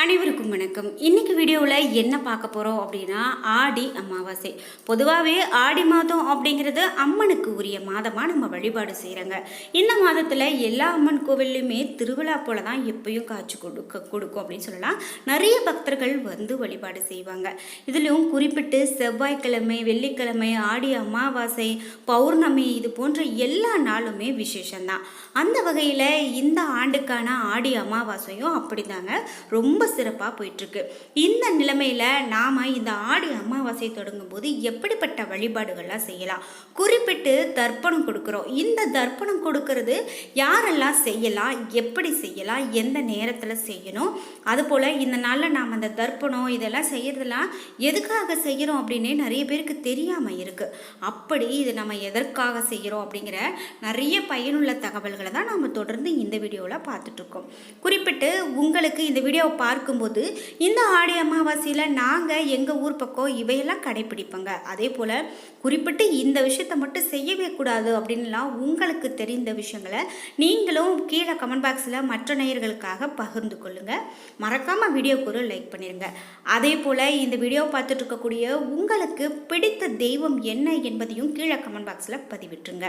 அனைவருக்கும் வணக்கம். இன்னைக்கு வீடியோவில் என்ன பார்க்க போகிறோம் அப்படின்னா ஆடி அமாவாசை. பொதுவாகவே ஆடி மாதம் அப்படிங்கிறது அம்மனுக்கு உரிய மாதமாக நம்ம வழிபாடு செய்கிறாங்க இந்த மாதத்தில் எல்லா அம்மன் கோவில்லையுமே திருவிழா போல தான் எப்பயும் காட்சி கொடுக்க கொடுக்கும் அப்படின்னு சொல்லலாம். நிறைய பக்தர்கள் வந்து வழிபாடு செய்வாங்க. இதுலேயும் குறிப்பிட்டு செவ்வாய்க்கிழமை வெள்ளிக்கிழமை ஆடி அமாவாசை பௌர்ணமி இது போன்ற எல்லா நாளுமே விசேஷம்தான். அந்த வகையில் இந்த ஆண்டுக்கான ஆடி அமாவாசையும் அப்படிதாங்க. ரொம்ப சிறப்பாக போயிட்டுருக்கு. இந்த நிலைமையில் நாம் இந்த ஆடி அமாவாசை தொடங்கும் போது எப்படிப்பட்ட வழிபாடுகள்லாம் செய்யலாம்? குறிப்பிட்டு தர்ப்பணம் கொடுக்குறோம். இந்த தர்ப்பணம் கொடுக்கறது யாரெல்லாம் செய்யலாம்? எப்படி செய்யலாம்? எந்த நேரத்தில் செய்யணும்? அதுபோல் இந்த நாளில் நாம் அந்த தர்ப்பணம் இதெல்லாம் செய்கிறதுலாம் எதுக்காக செய்கிறோம் அப்படின்னே நிறைய பேருக்கு தெரியாமல் இருக்குது அப்படி இது நம்ம எதற்காக செய்கிறோம் அப்படிங்கிற நிறைய பயனுள்ள தகவல்களை தான் நம்ம தொடர்ந்து இந்த வீடியோவில் பார்த்துட்ருக்கோம் குறிப்பிட்டு உங்களுக்கு இந்த வீடியோவை பார்க்கும்போது இந்த ஆடி அமாவாசையில் நாங்கள் எங்கள் ஊர் பக்கம் இவையெல்லாம் கடைப்பிடிப்போங்க. அதே போல் குறிப்பிட்டு இந்த விஷயத்தை மட்டும் செய்யவே கூடாது அப்படின்லாம் உங்களுக்கு தெரிந்த விஷயங்களை நீங்களும் கீழே கமெண்ட் பாக்ஸில் மற்ற நேயர்களுக்காக பகிர்ந்து கொள்ளுங்கள் மறக்காமல் வீடியோக்கு ஒரு லைக் பண்ணிடுங்க அதே போல் இந்த வீடியோ பார்த்துட்டு இருக்கக்கூடிய உங்களுக்கு பிடித்த தெய்வம் என்ன என்பதையும் கீழே கமெண்ட் பாக்ஸில் பதிவிட்டுருங்க.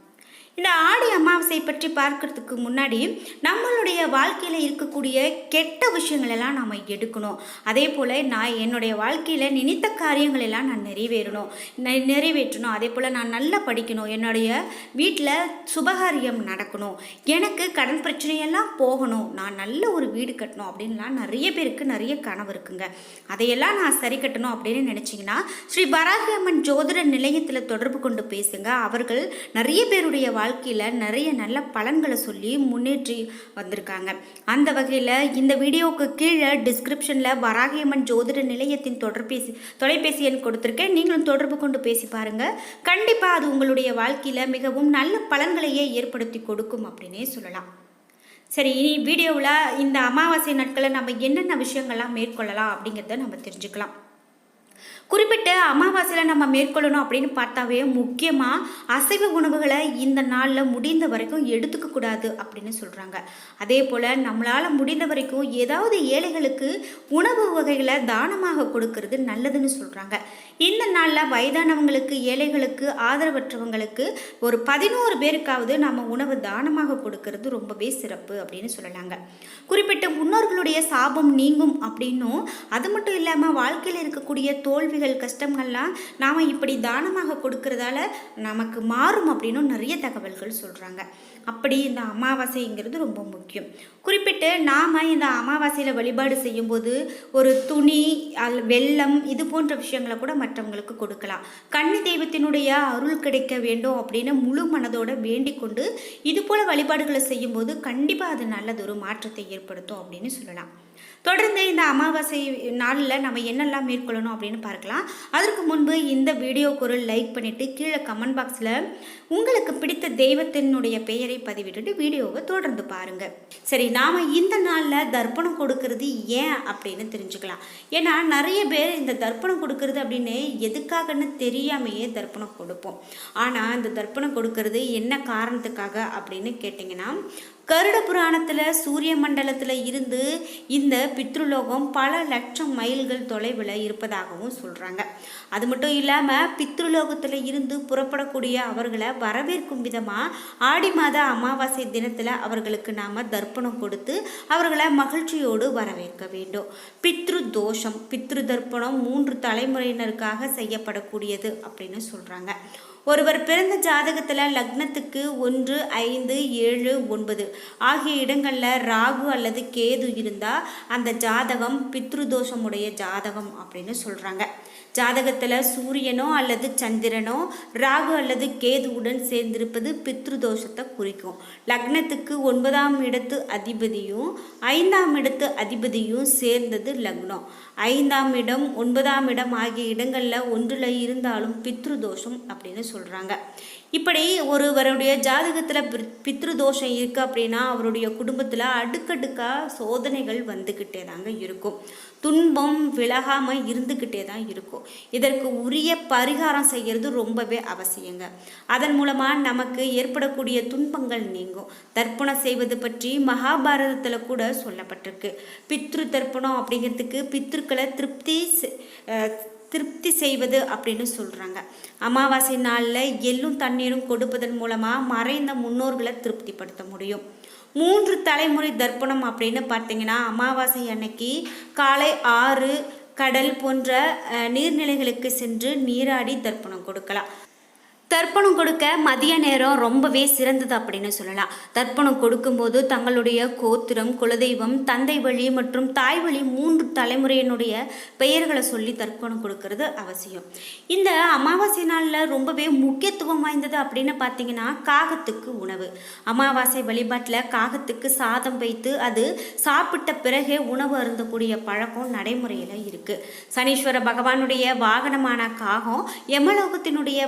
இந்த ஆடி அமாவாசை பற்றி பார்க்கறதுக்கு முன்னாடி நம்மளுடைய வாழ்க்கையில் இருக்கக்கூடிய கெட்ட விஷயங்கள் எல்லாம் நம்ம எடுக்கணும். அதே போல் நான் என்னுடைய வாழ்க்கையில் நினைத்த காரியங்கள் எல்லாம் நான் நிறைவேறணும். நெ- நிறைவேற்றணும். அதே போல் நான் நல்லா படிக்கணும். என்னுடைய வீட்டில் சுபகாரியம் நடக்கணும். எனக்கு கடன் பிரச்சனையெல்லாம் போகணும். நான் நல்ல ஒரு வீடு கட்டணும் அப்படின்லாம் நிறைய பேருக்கு நிறைய கனவு இருக்குங்க. அதையெல்லாம் நான் சரி கட்டணும் அப்படின்னு நினச்சிங்கன்னா ஸ்ரீ பராகியம்மன் ஜோதிட நிலையத்தில் தொடர்பு கொண்டு பேசுங்க. அவர்கள் நிறைய பேருடைய வாழ்க்கையில் நிறைய நல்ல பலன்களை சொல்லி முன்னேற்றி வந்திருக்காங்க. அந்த வகையில் இந்த வீடியோவுக்கு கீழே டிஸ்கிரிப்ஷனில் வராகியம்மன் ஜோதிட நிலையத்தின் தொடர்பேசி தொலைபேசி எண் கொடுத்துருக்கேன். நீங்களும் தொடர்பு கொண்டு பேசி பாருங்கள் கண்டிப்பாக அது உங்களுடைய வாழ்க்கையில் மிகவும் நல்ல பலன்களையே ஏற்படுத்தி கொடுக்கும் அப்படின்னே சொல்லலாம். சரி இனி வீடியோவில் இந்த அமாவாசை நாட்களில் நம்ம என்னென்ன விஷயங்கள்லாம் மேற்கொள்ளலாம் அப்படிங்கிறத நம்ம தெரிஞ்சுக்கலாம். குறிப்பிட்ட அமாவாசையில் நம்ம மேற்கொள்ளணும் அப்படின்னு பார்த்தாவே முக்கியமாக அசைவ உணவுகளை இந்த நாளில் முடிந்த வரைக்கும் எடுத்துக்க கூடாது அப்படின்னு சொல்கிறாங்க அதே போல் நம்மளால் முடிந்த வரைக்கும் ஏதாவது ஏழைகளுக்கு உணவு வகைகளை தானமாக கொடுக்கறது நல்லதுன்னு சொல்கிறாங்க இந்த நாளில் வயதானவங்களுக்கு ஏழைகளுக்கு ஆதரவற்றவங்களுக்கு ஒரு பதினோரு பேருக்காவது நம்ம உணவு தானமாக கொடுக்கறது ரொம்பவே சிறப்பு அப்படின்னு சொல்லலாங்க. குறிப்பிட்ட முன்னோர்களுடைய சாபம் நீங்கும் அப்படின்னும் அது மட்டும் இல்லாமல் வாழ்க்கையில் இருக்கக்கூடிய தோல்விகள் கஷ்டங்கள்லாம் நாம் இப்படி தானமாக கொடுக்கறதால நமக்கு மாறும் அப்படின்னும் நிறைய தகவல்கள் சொல்கிறாங்க அப்படி இந்த அமாவாசைங்கிறது ரொம்ப முக்கியம். குறிப்பிட்டு நாம் இந்த அமாவாசையில் வழிபாடு செய்யும்போது ஒரு துணி வெள்ளம் இது போன்ற விஷயங்களை கூட மற்றவங்களுக்கு கொடுக்கலாம். கன்னி தெய்வத்தினுடைய அருள் கிடைக்க வேண்டும் அப்படின்னு முழு மனதோட வேண்டிக் கொண்டு இது போல வழிபாடுகளை செய்யும்போது கண்டிப்பாக அது நல்லதொரு மாற்றத்தை ஏற்படுத்தும் அப்படின்னு சொல்லலாம். தொடர்ந்து இந்த அமாவாசை நாளில் நம்ம என்னெல்லாம் மேற்கொள்ளணும் அப்படின்னு பார்க்கலாம். அதற்கு முன்பு இந்த வீடியோக்கு ஒரு லைக் பண்ணிவிட்டு கீழே கமெண்ட் பாக்ஸில் உங்களுக்கு பிடித்த தெய்வத்தினுடைய பெயரை பதிவிட்டுட்டு வீடியோவை தொடர்ந்து பாருங்கள் சரி நாம் இந்த நாளில் தர்ப்பணம் கொடுக்கறது ஏன் அப்படின்னு தெரிஞ்சுக்கலாம். ஏன்னா நிறைய பேர் இந்த தர்ப்பணம் கொடுக்கறது அப்படின்னு எதுக்காகன்னு தெரியாமையே தர்ப்பணம் கொடுப்போம். ஆனால் இந்த தர்ப்பணம் கொடுக்கறது என்ன காரணத்துக்காக அப்படின்னு கேட்டிங்கன்னா கருட புராணத்தில் சூரிய மண்டலத்தில் இருந்து இந்த பித்ருலோகம் பல லட்சம் மைல்கள் தொலைவில் இருப்பதாகவும் சொல்கிறாங்க அது மட்டும் இல்லாமல் பித்ருலோகத்தில் இருந்து புறப்படக்கூடிய அவர்களை வரவேற்கும் விதமாக ஆடி மாத அமாவாசை தினத்தில் அவர்களுக்கு நாம் தர்ப்பணம் கொடுத்து அவர்களை மகிழ்ச்சியோடு வரவேற்க வேண்டும். பித்ரு தோஷம் பித்ரு தர்ப்பணம் மூன்று தலைமுறையினருக்காக செய்யப்படக்கூடியது அப்படின்னு சொல்கிறாங்க ஒருவர் பிறந்த ஜாதகத்தில் லக்னத்துக்கு ஒன்று ஐந்து ஏழு ஒன்பது ஆகிய இடங்களில் ராகு அல்லது கேது இருந்தால் அந்த ஜாதகம் பித்ருதோஷமுடைய ஜாதகம் அப்படின்னு சொல்கிறாங்க ஜாதகத்தில் சூரியனோ அல்லது சந்திரனோ ராகு அல்லது கேதுவுடன் சேர்ந்திருப்பது பித்ருதோஷத்தை குறிக்கும். லக்னத்துக்கு ஒன்பதாம் இடத்து அதிபதியும் ஐந்தாம் இடத்து அதிபதியும் சேர்ந்தது லக்னம். ஐந்தாம் இடம் ஒன்பதாம் இடம் ஆகிய இடங்களில் ஒன்றில் இருந்தாலும் பித்ருதோஷம் அப்படின்னு சொல்கிறாங்க இப்படி ஒருவருடைய ஜாதகத்தில் பித்ரு தோஷம் இருக்குது அப்படின்னா அவருடைய குடும்பத்தில் அடுக்கடுக்காக சோதனைகள் வந்துக்கிட்டே தாங்க இருக்கும். துன்பம் விலகாமல் இருந்துக்கிட்டே தான் இருக்கும். இதற்கு உரிய பரிகாரம் செய்கிறது ரொம்பவே அவசியங்க. அதன் மூலமாக நமக்கு ஏற்படக்கூடிய துன்பங்கள் நீங்கும். தர்ப்பணம் செய்வது பற்றி மகாபாரதத்தில் கூட சொல்லப்பட்டிருக்கு. பித்ரு தர்ப்பணம் அப்படிங்கிறதுக்கு பித்ருக்களை திருப்தி திருப்தி செய்வது அப்படின்னு சொல்கிறாங்க அமாவாசை நாளில் எள்ளும் தண்ணீரும் கொடுப்பதன் மூலமாக மறைந்த முன்னோர்களை திருப்திப்படுத்த முடியும். மூன்று தலைமுறை தர்ப்பணம் அப்படின்னு பார்த்தீங்கன்னா அமாவாசை அன்னைக்கு காலை ஆறு கடல் போன்ற நீர்நிலைகளுக்கு சென்று நீராடி தர்ப்பணம் கொடுக்கலாம். தர்ப்பணம் கொடுக்க மதிய நேரம் ரொம்பவே சிறந்தது அப்படின்னு சொல்லலாம். தர்ப்பணம் கொடுக்கும்போது தங்களுடைய கோத்திரம் குலதெய்வம் தந்தை வழி மற்றும் தாய் வழி மூன்று தலைமுறையினுடைய பெயர்களை சொல்லி தர்ப்பணம் கொடுக்கறது அவசியம். இந்த அமாவாசை நாளில் ரொம்பவே முக்கியத்துவம் வாய்ந்தது அப்படின்னு பார்த்தீங்கன்னா காகத்துக்கு உணவு. அமாவாசை வழிபாட்டில் காகத்துக்கு சாதம் வைத்து அது சாப்பிட்ட பிறகே உணவு அருந்தக்கூடிய பழக்கம் நடைமுறையில் இருக்குது சனீஸ்வர பகவானுடைய வாகனமான காகம் யமலோகத்தினுடைய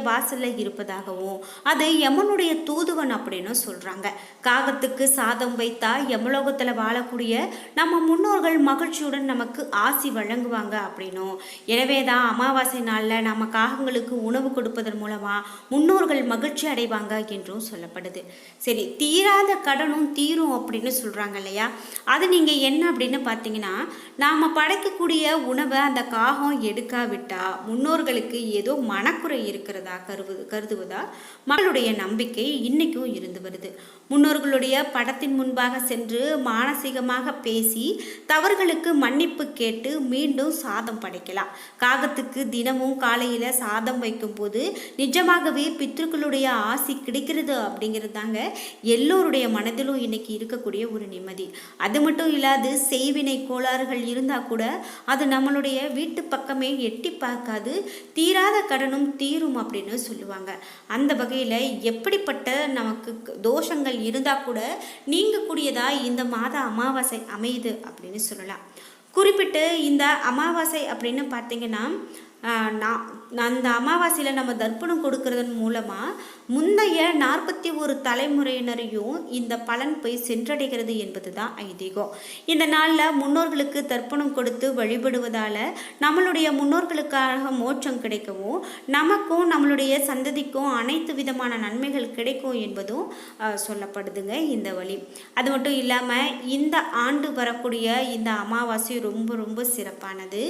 இருக்கும் இருப்பதாகவும் அது யமனுடைய தூதுவன் அப்படின்னு சொல்கிறாங்க காகத்துக்கு சாதம் வைத்தா யமலோகத்தில் வாழக்கூடிய நம்ம முன்னோர்கள் மகிழ்ச்சியுடன் நமக்கு ஆசி வழங்குவாங்க அப்படின்னும். எனவே தான் அமாவாசை நாளில் நம்ம காகங்களுக்கு உணவு கொடுப்பதன் மூலமாக முன்னோர்கள் மகிழ்ச்சி அடைவாங்க என்றும் சொல்லப்படுது. சரி தீராத கடனும் தீரும் அப்படின்னு சொல்கிறாங்க இல்லையா? அது நீங்கள் என்ன அப்படின்னு பார்த்தீங்கன்னா நாம படைக்கக்கூடிய உணவை அந்த காகம் எடுக்காவிட்டால் முன்னோர்களுக்கு ஏதோ மனக்குறை இருக்கிறதா கருவு கருதுவதால் மக்களுடைய நம்பிக்கை இன்னைக்கும் இருந்து வருது. முன்னோர்களுடைய படத்தின் முன்பாக சென்று மானசீகமாக பேசி தவறுகளுக்கு மன்னிப்பு கேட்டு மீண்டும் சாதம் படைக்கலாம். காகத்துக்கு தினமும் காலையில் சாதம் வைக்கும்போது நிஜமாகவே பித்ருக்களுடைய ஆசி கிடைக்கிறது அப்படிங்கிறது தாங்க எல்லோருடைய மனதிலும் இன்னைக்கு இருக்கக்கூடிய ஒரு நிம்மதி. அது மட்டும் இல்லாது செய்வினை கோளாறுகள் இருந்தால் கூட அது நம்மளுடைய வீட்டு பக்கமே எட்டி பார்க்காது. தீராத கடனும் தீரும் அப்படின்னு சொல்லுவாங்க. அந்த வகையில் எப்படிப்பட்ட நமக்கு தோஷங்கள் இருந்தால் கூட நீங்கக்கூடியதாக இந்த மாத அமாவாசை அமையுது அப்படின்னு சொல்லலாம். குறிப்பிட்டு இந்த அமாவாசை அப்படின்னு பார்த்தீங்கன்னா நான் அந்த அமாவாசையில் நம்ம தர்ப்பணம் கொடுக்கறதன் மூலமாக முந்தைய நாற்பத்தி ஒரு தலைமுறையினரையும் இந்த பலன் போய் சென்றடைகிறது என்பது தான் ஐதீகம். இந்த நாளில் முன்னோர்களுக்கு தர்ப்பணம் கொடுத்து வழிபடுவதால் நம்மளுடைய முன்னோர்களுக்காக மோட்சம் கிடைக்கவும் நமக்கும் நம்மளுடைய சந்ததிக்கும் அனைத்து விதமான நன்மைகள் கிடைக்கும் என்பதும் சொல்லப்படுதுங்க இந்த வழி. அது மட்டும் இல்லாமல் இந்த ஆண்டு வரக்கூடிய இந்த அமாவாசை ரொம்ப ரொம்ப சிறப்பானது.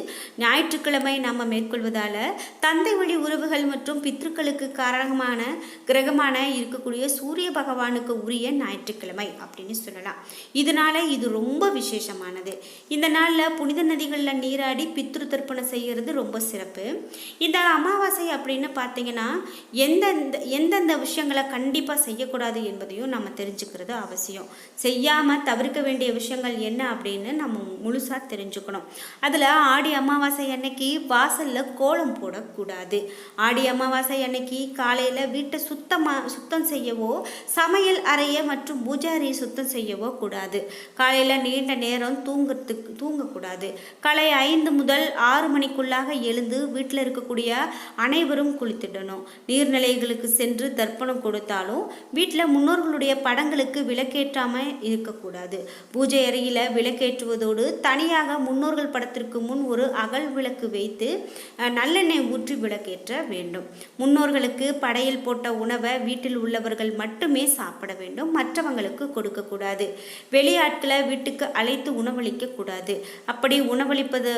ஞாயிற்றுக்கிழமை நம்ம மேற்கொள்வதால் தந்தை வழி உறவுகள் மற்றும் பித்ருக்களுக்கு காரணமான கிரகமான இருக்கக்கூடிய சூரிய பகவானுக்கு உரிய ஞாயிற்றுக்கிழமை அப்படின்னு சொல்லலாம். இதனால இது ரொம்ப விசேஷமானது. இந்த நாளில் புனித நதிகளில் நீராடி பித்ரு தர்ப்பணம் செய்கிறது ரொம்ப சிறப்பு. இந்த அமாவாசை அப்படின்னு பார்த்தீங்கன்னா எந்தெந்த எந்தெந்த விஷயங்களை கண்டிப்பாக செய்யக்கூடாது என்பதையும் நம்ம தெரிஞ்சுக்கிறது அவசியம். செய்யாமல் தவிர்க்க வேண்டிய விஷயங்கள் என்ன அப்படின்னு நம்ம முழுசாக தெரிஞ்சுக்கணும். அதில் ஆடி அமாவாசை அன்னைக்கு வாசலில் கோலம் போடக்கூடாது. ஆடி அமாவாசை அன்னைக்கு காலையில் வீட்டை சுத்தமாக சுத்தம் செய்யவோ சமையல் அறையை மற்றும் பூஜை அறையை சுத்தம் செய்யவோ கூடாது. காலையில் நீண்ட நேரம் தூங்குறதுக்கு தூங்கக்கூடாது. காலை ஐந்து முதல் ஆறு மணிக்குள்ளாக எழுந்து வீட்டில் இருக்கக்கூடிய அனைவரும் குளித்திடணும். நீர்நிலைகளுக்கு சென்று தர்ப்பணம் கொடுத்தாலும் வீட்டில் முன்னோர்களுடைய படங்களுக்கு விளக்கேற்றாமல் இருக்கக்கூடாது. பூஜை அறையில் விளக்கேற்றுவதோடு தனியாக முன்னோர்கள் படத்திற்கு முன் ஒரு அகல் விளக்கு வைத்து நல்லெண்ணெய் ஊற்றி விளக்கேற்ற வேண்டும். முன்னோர்களுக்கு படையல் போட்ட உணவை வீட்டில் உள்ளவர்கள் மட்டுமே சாப்பிட வேண்டும். மற்றவங்களுக்கு கொடுக்கக்கூடாது. வெளியாட்களை வீட்டுக்கு அழைத்து உணவளிக்க கூடாது அப்படி உணவளிப்பது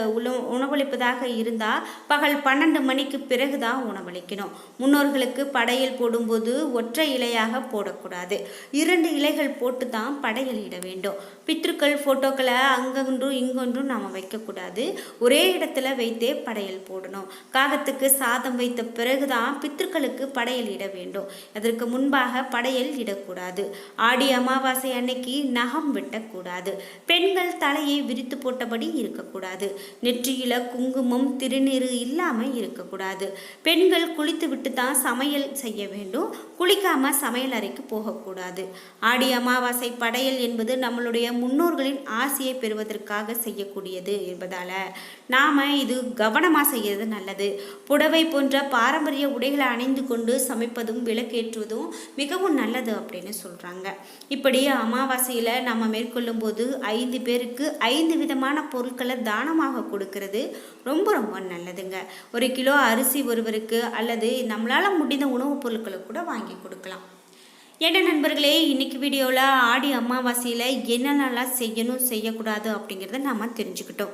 உணவளிப்பதாக இருந்தால் பகல் பன்னெண்டு மணிக்கு பிறகு தான் உணவளிக்கணும். முன்னோர்களுக்கு படையல் போடும்போது ஒற்றை இலையாக போடக்கூடாது. இரண்டு இலைகள் போட்டு தான் படையல் இட வேண்டும். பித்ருக்கள் ஃபோட்டோக்களை அங்கொன்றும் இங்கொன்றும் நாம் வைக்கக்கூடாது. ஒரே இடத்துல வைத்தே படையல் போடணும். காகத்துக்கு சாதம் வைத்த பிறகுதான் பித்ருக்களுக்கு படையல் இட வேண்டும். அதற்கு முன்பாக படையல் இடக்கூடாது. ஆடி அமாவாசை அன்னைக்கு நகம் வெட்டக்கூடாது. பெண்கள் தலையை விரித்து போட்டபடி இருக்கக்கூடாது. நெற்றியில குங்குமம் திருநீறு இல்லாமல் இருக்கக்கூடாது. பெண்கள் குளித்து விட்டு தான் சமையல் செய்ய வேண்டும். குளிக்காம சமையல் அறைக்கு போகக்கூடாது. ஆடி அமாவாசை படையல் என்பது நம்மளுடைய முன்னோர்களின் ஆசையை பெறுவதற்காக செய்யக்கூடியது என்பதால நாம இது கவனமாக செய்கிறது நல்லது. புடவை போன்ற பாரம்பரிய உடைகளை அணிந்து கொண்டு சமைப்பதும் விளக்கேற்றுவதும் மிகவும் நல்லது அப்படின்னு சொல்கிறாங்க இப்படி அமாவாசையில் நம்ம மேற்கொள்ளும் போது ஐந்து பேருக்கு ஐந்து விதமான பொருட்களை தானமாக கொடுக்கறது ரொம்ப ரொம்ப நல்லதுங்க. ஒரு கிலோ அரிசி ஒருவருக்கு அல்லது நம்மளால் முடிந்த உணவுப் பொருட்களை கூட வாங்கி கொடுக்கலாம். என்ன நண்பர்களே இன்னைக்கு வீடியோவில் ஆடி அமாவாசையில் என்னென்னலாம் செய்யணும் செய்யக்கூடாது அப்படிங்கிறத நாம் தெரிஞ்சுக்கிட்டோம்.